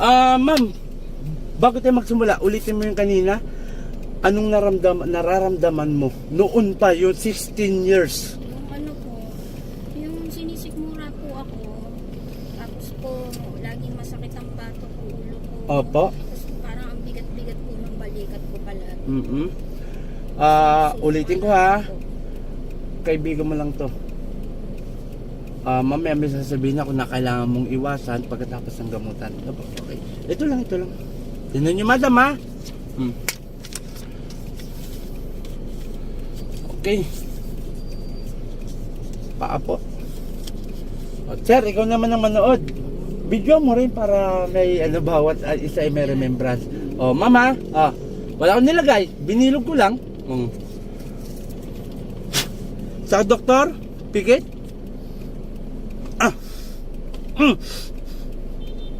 Ah, ma'am, bago tayo magsimula, ulitin mo yung kanina. Anong naramdam, nararamdaman mo noon pa, yung 16 years? Yung ano po, yung sinisikmura po ako, tapos po, laging masakit ang bato ko, ulo ko. Opo. Tapos parang ang bigat-bigat po ng balikat ko pala. Mm Ah, ulitin ko ha. Kaibigan mo lang to. Ah, mamaya may sasabihin ako na kailangan mong iwasan pagkatapos ng gamutan. Opo, Okay. Ito lang, ito lang. Tingnan niyo, madam ha. Hmm. Okay. Paa po. O, sir, ikaw naman ang manood. Video mo rin para may ano bawat ah, isa ay may remembrance. O, mama, ah, wala akong nilagay. Binilog ko lang. Mm. Sa doktor, pikit. Ah. Mm.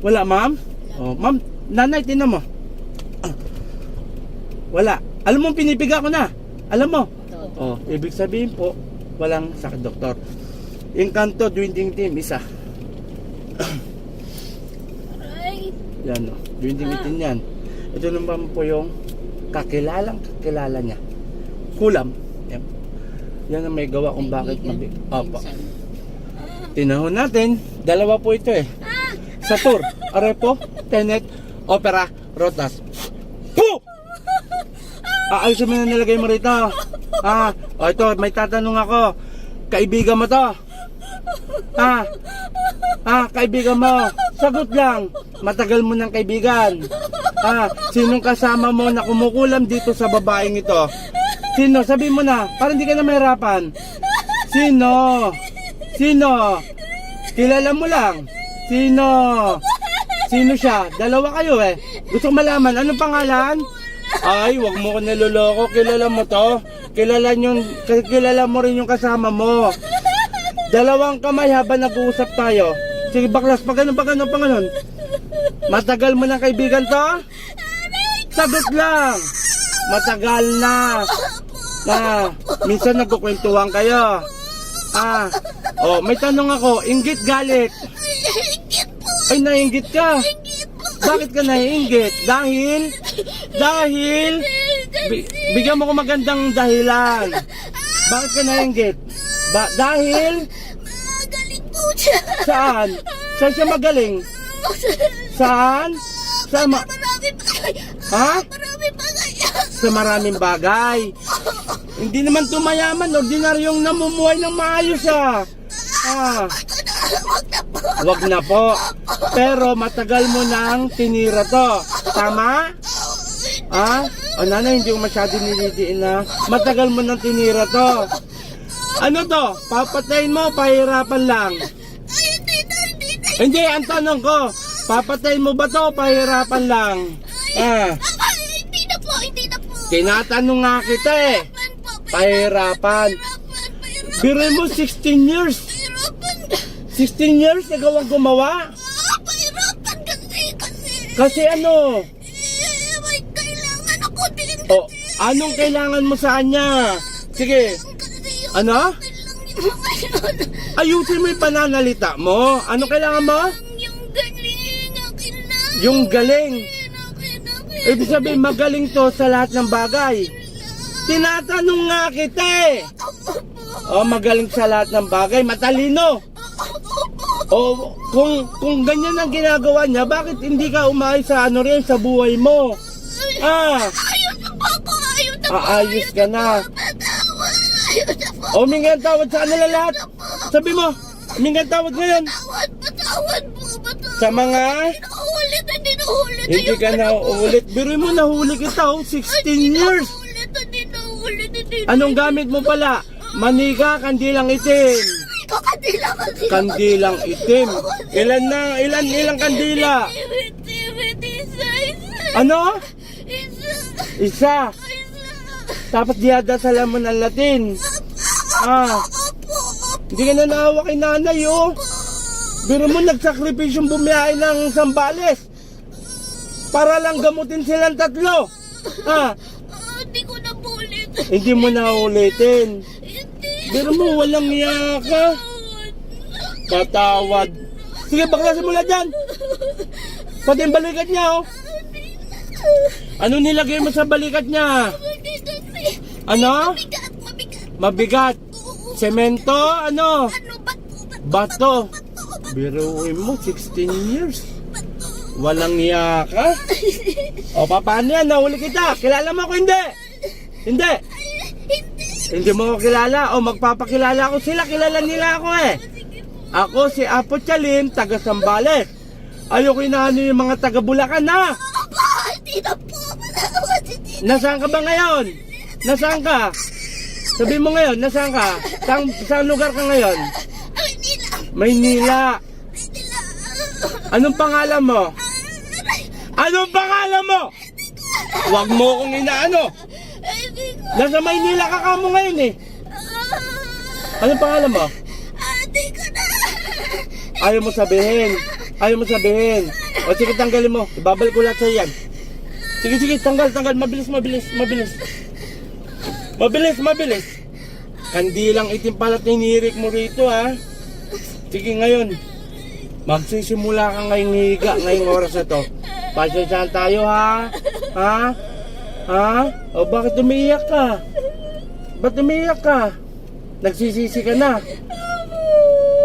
Wala, ma'am. Oh, ma'am, nanay, tinan mo. Ah. Wala. Alam mo, pinipiga ko na. Alam mo. Oh, ibig sabihin po, walang sakit, doktor. Inkanto, dwinding team, isa. Aray! Yan, oh. dwinding team yan. Ito naman po yung kakilalang kakilala niya. Kulam. Yan. Yan ang may gawa kung bakit mabig. Opo. Tinahon natin, dalawa po ito eh. Satur, Arepo, Tenet, Opera, Rotas. Po! Aayusin mo na nilagay mo rito. Ah, o ito, may tatanong ako. Kaibigan mo to? Ah, ah, kaibigan mo. Sagot lang. Matagal mo ng kaibigan. Ah, sinong kasama mo na kumukulam dito sa babaeng ito? Sino? Sabi mo na, para hindi ka na mahirapan. Sino? Sino? Kilala mo lang. Sino? Sino siya? Dalawa kayo eh. Gusto ko malaman, anong pangalan? Ay, wag mo ko niloloko. Kilala mo to. Kilala, yung, kilala mo rin yung kasama mo. Dalawang kamay habang nag-uusap tayo. Sige, baklas, pag ganun, pag ganun, pag ganun. Matagal mo ng kaibigan to? Sagot lang. Matagal na. Na, minsan nagkukwentuhan kayo. Ah, oh, may tanong ako, inggit galit. Ay, nainggit ka. Bakit ka naiinggit? Dahil, dahil, bi- bigyan mo ko magandang dahilan. Bakit ka naiinggit? Ba dahil, Magaling po siya! saan? Saan siya magaling? Saan? Sa ma- Marami ha? Marami! Sa maraming bagay. Hindi naman tumayaman, ordinaryong namumuhay ng maayos ah. Ah. Huwag na po! Wag na po. Pero matagal mo nang tinira to. Tama? Ha? O nanay, hindi ko masyado nilidiin na. Matagal mo nang tinira to. Ano to? Papatayin mo, pahirapan lang. Ay, hindi hindi na! Hindi, ang tanong ko, papatayin mo ba to, pahirapan lang? Ah, hindi na po, hindi na po! tinatanong nga kita eh. Pahirapan, Biro mo 16 years. Pahirapan! 16 years, ikaw ang gumawa. Ah, pahirapan kasi, kasi! Kasi ano? Eh, may kailangan ako din O, anong kailangan mo sa kanya? Sige, kasi yung ano? Ayusin mo yung pananalita mo. Ano kailangan mo? Yung galing, akin lang. Yung galing. Akin. Ibig sabihin magaling to sa lahat ng bagay. Tinatanong nga kita eh. O, magaling sa lahat ng bagay. Matalino. O, kung, kung ganyan ang ginagawa niya, bakit hindi ka umayos sa ano rin, sa buhay mo? Ah, Ayun na po ako, ayun na po. aayos ka na. Patawad, ayun na po. O, mingan tawad sa kanila lahat. Sabi mo, mingan tawad ngayon. Patawad, patawad po, patawad. Sa mga Naulit, hindi naulit. Hindi ka na uulit. Biro mo nahuli kita oh, 16 years. Naulit, hindi naulit, hindi Anong gamit mo pala? Manika, kandilang itim. Ikaw, kandila, kandila. Kandilang itim. Ilan na? Ilan ilang kandila? Ano? Isa. Tapos diyadasalan mo ng Latin. Ah, hindi ka na naawa kay nanay oh. Biro mo nagsakripisyong bumiyahe ng Sambales. Para lang gamutin silang tatlo. Ah, Ah, Hindi ko na po ulit. hindi mo na ulitin. Biro mo walang iya ka. Patawad. Sige, baklasin mo na dyan. Pati yung balikat niya, oh. Ano nilagay mo sa balikat niya? Ano? Mabigat. Semento, ano? Bato. Biruin mo, 16 years. Walang niya ka? O, pa- paano yan? Nahuli kita. Kilala mo ako, hindi? Hindi. Hindi. Mo ako kilala. O, magpapakilala ko sila. Kilala nila ako eh. Ako si Apo Chalim, taga Sambales. Ayoko inaano yung mga taga Bulacan na. Hindi na po. Nasaan ka ba ngayon? Nasaan ka? Sabi mo ngayon, nasaan ka? Saan, saan lugar ka ngayon? Ay, nila. Maynila. Nila. Anong pangalan mo? Aray, Anong pangalan mo? Huwag mo akong inaano. Nasa Maynila ka ka mo ngayon eh. Anong pangalan mo? Hindi ko na. Ayaw mo sabihin. Ayaw mo sabihin. O sige, tanggalin mo. Ibabalik ko lahat sa'yo yan. Sige, sige, tanggal, tanggal. Mabilis, mabilis, mabilis. Mabilis, mabilis. Kandilang itim pala tinirik mo rito, ha? Sige, ngayon. Magsisimula ka ngayong higa, ngayong oras na to. Pasensyahan tayo, ha? Ha? Ha? O bakit umiiyak ka? Ba't umiiyak ka? Nagsisisi ka na.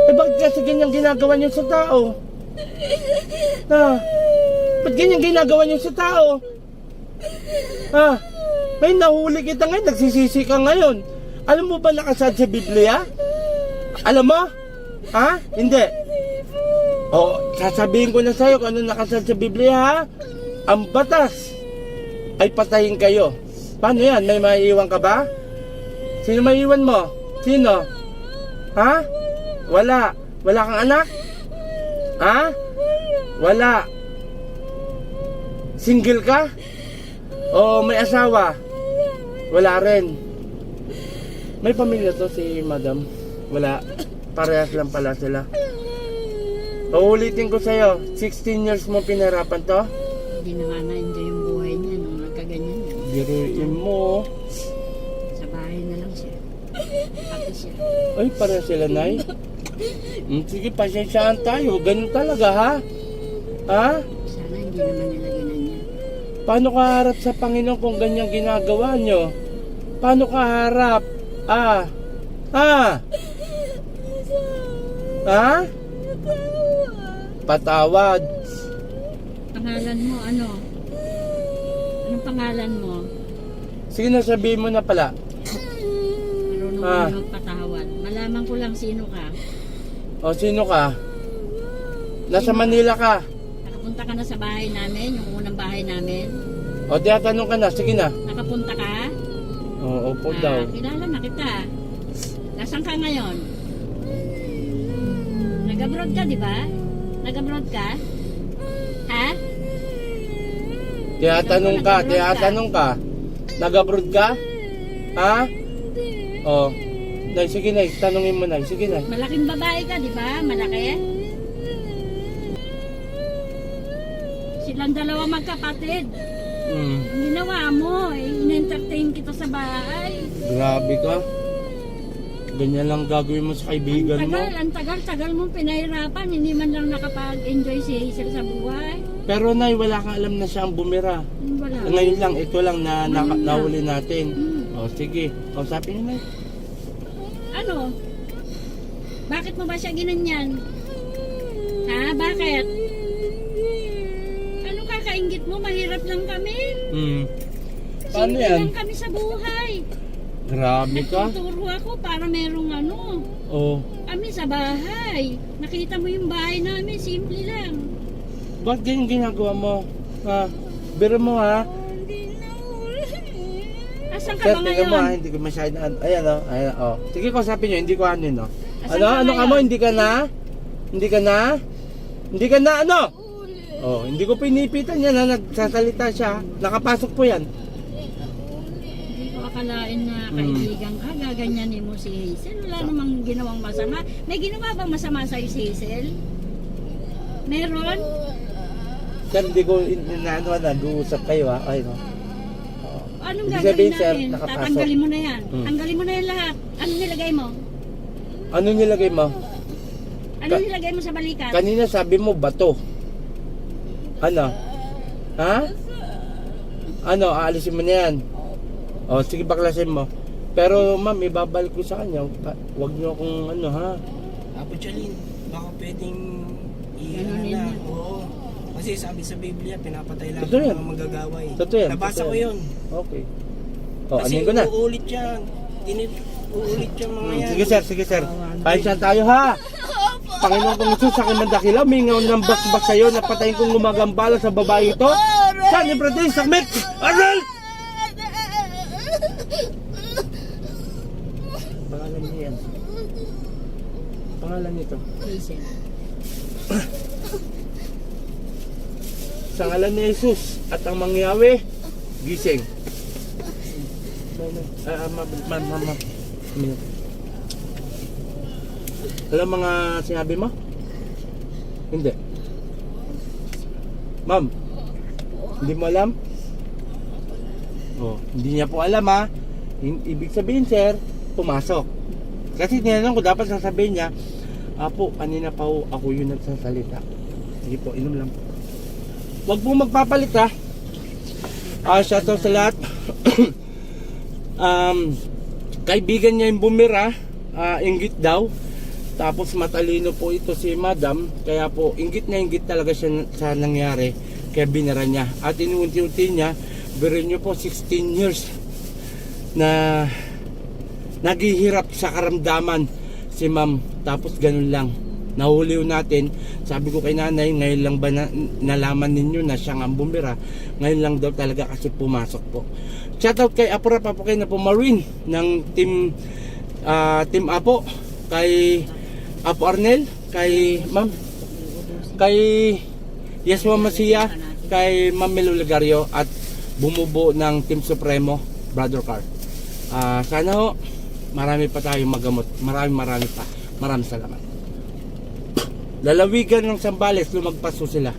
Eh bakit kasi ganyan ginagawa niyo sa tao? Ha? Ba't ganyan ginagawa niyo sa tao? Ha? May nahuli kita ngayon, nagsisisi ka ngayon. Alam mo ba nakasad sa Biblia? Alam mo? Ha? Hindi. O, sasabihin ko na sa'yo kung ano nakasad sa Biblia ha? Ang batas ay patayin kayo. Paano yan? May maiiwan ka ba? Sino maiiwan mo? Sino? Ha? Wala. Wala kang anak? Ha? Wala. Single ka? O may asawa? Wala rin. May pamilya to si madam? Wala. Parehas lang pala sila. Uulitin ko sa'yo, 16 years mo pinarapan to? Hindi na nga na-enjoy yung Biruin mo. Sa bahay na lang siya. Siya. Ay, para sila, Nay. Mm, sige, pasensyaan tayo. Ganun talaga, ha? Ha? Sana hindi naman nila ginanyan. Paano ka harap sa Panginoon kung ganyan ginagawa nyo? Paano ka harap? Ah? Ah? Ha? Patawad. Pangalan mo, ano? Pangalan mo? Sige na, sabihin mo na pala. Marunong Ah. magpatawad. Malaman ko lang sino ka. O, sino ka? Nasa Manila ka. Nakapunta ka na sa bahay namin, yung unang bahay namin. O, tiyatanong ka na. Sige na. Nakapunta ka? O, opo Ah, daw. kilala na kita. Nasaan ka ngayon? Nag-abroad ka, di ba? Nag-abroad ka? Tiyatanong ka, Nag-abroad ka. Nag-abroad ka? Ha? O. Nay, sige na, tanongin mo na. Sige na. Malaking babae ka, di ba? Malaki? Silang dalawa magkapatid. Mm. Ang ginawa mo, eh, in-entertain kita sa bahay. Grabe ka. Ganyan lang gagawin mo sa Ang kaibigan mo. tagal, ang tagal, tagal mong pinahirapan. Hindi man lang nakapag-enjoy si Hazel sa buhay. Pero nay, wala kang alam na siya ang bumira. Wala. Ngayon lang, ito lang na, na Ngayon lang. nahuli natin. Hmm. O sige, kausapin niyo na. Ano? Bakit mo ba siya ginanyan? Ha? Bakit? Ano kakaingit mo? Mahirap lang kami. Hmm. Paano Simple yan? lang kami sa buhay. Grabe ka. Nagtuturo ako para merong ano. O, Kami sa bahay. Nakita mo yung bahay namin. Simple lang. Ba't ganyan ginagawa mo? Ha? Biro mo ha? Asan ka ba tingnan mo ha, ngayon? hindi ko masyado na, ayan o, ayan o. Sige, kausapin niyo, hindi ko ano no. Asan Ano, ano ka ngayon? mo, hindi ka na? Hindi ka na? Hindi ka na ano? Oh, hindi ko pinipitan yan ha, nagsasalita siya. Nakapasok po yan. Hindi ko akalain na Hmm. kaibigan ka. Gaganyanin mo si Hazel. Wala namang ginawang masama. May ginawa bang masama sa'yo si Hazel? Meron? Sir, hindi ko inaano na, nag-uusap kayo ha. Ay, no. Oo. Anong Ibig gagawin sabihin, sir, namin? nakapasok. Tatanggalin mo na yan. Hmm. Tanggalin mo na yan lahat. Ano nilagay mo? Ano nilagay mo? Ano Ka- nilagay mo sa balikat? Kanina sabi mo bato. Ano? Ha? Ano, aalisin mo na yan? O, sige baklasin mo. Pero ma'am, ibabalik ko sa kanya. Pa- Huwag niyo akong ano ha. Apo Chalin, baka pwedeng Ganunin i-ano na. Oo. Kasi sabi sa Biblia, pinapatay lang Totoo yan. ang mga manggagawa eh. Totoo yan, Nabasa totoo ko yan. yun. Okay. O, Kasi anin ko na. uulit yan. Tinit, uulit yan mga Hmm, yan. Sige sir, sige sir. Pahinsan tayo ha. Panginoon kong Jesus, sa aking mandakila, mingaw ng basbas sa'yo, napatayin kong gumagambala sa babae ito. Saan yung brother? Sakmit! Arnel! Pangalan niya yan. Pangalan nito. Hazel. Sa ngalan ni Jesus at ang mangyawi, gising. Ah, ma, ma, ma, ma. Alam mga sinabi mo? Hindi. Ma'am, hindi mo alam? Oh, hindi niya po alam ha. Ibig sabihin sir, pumasok. Kasi tinanong ko dapat sasabihin niya, Apo, kanina pa ho ako yung nagsasalita. Sige po, inom lang po. Huwag po magpapalit ha. Ah, shoutout sa lahat. um, kaibigan niya yung bumira, ah, inggit daw. Tapos matalino po ito si madam, kaya po inggit na inggit talaga siya sa nangyari. Kaya binara niya. At inuunti-unti niya, birin niyo po 16 years na naghihirap sa karamdaman si ma'am. Tapos ganun lang. Nahuliw natin. Sabi ko kay nanay, ngayon lang ba na, nalaman ninyo na siya ang bumira? Ngayon lang daw talaga kasi pumasok po. Shoutout kay Apura Papakay na po Marine ng team ah, team Apo kay Apo Arnel kay Ma'am kay Yeswa Masia kay Ma'am Melo Legario at bumubo ng Team Supremo Brother Car. Ah, sana ho marami pa tayong magamot. Marami marami pa. Maraming salamat. Lalawigan ng Sambales, lumagpas sila.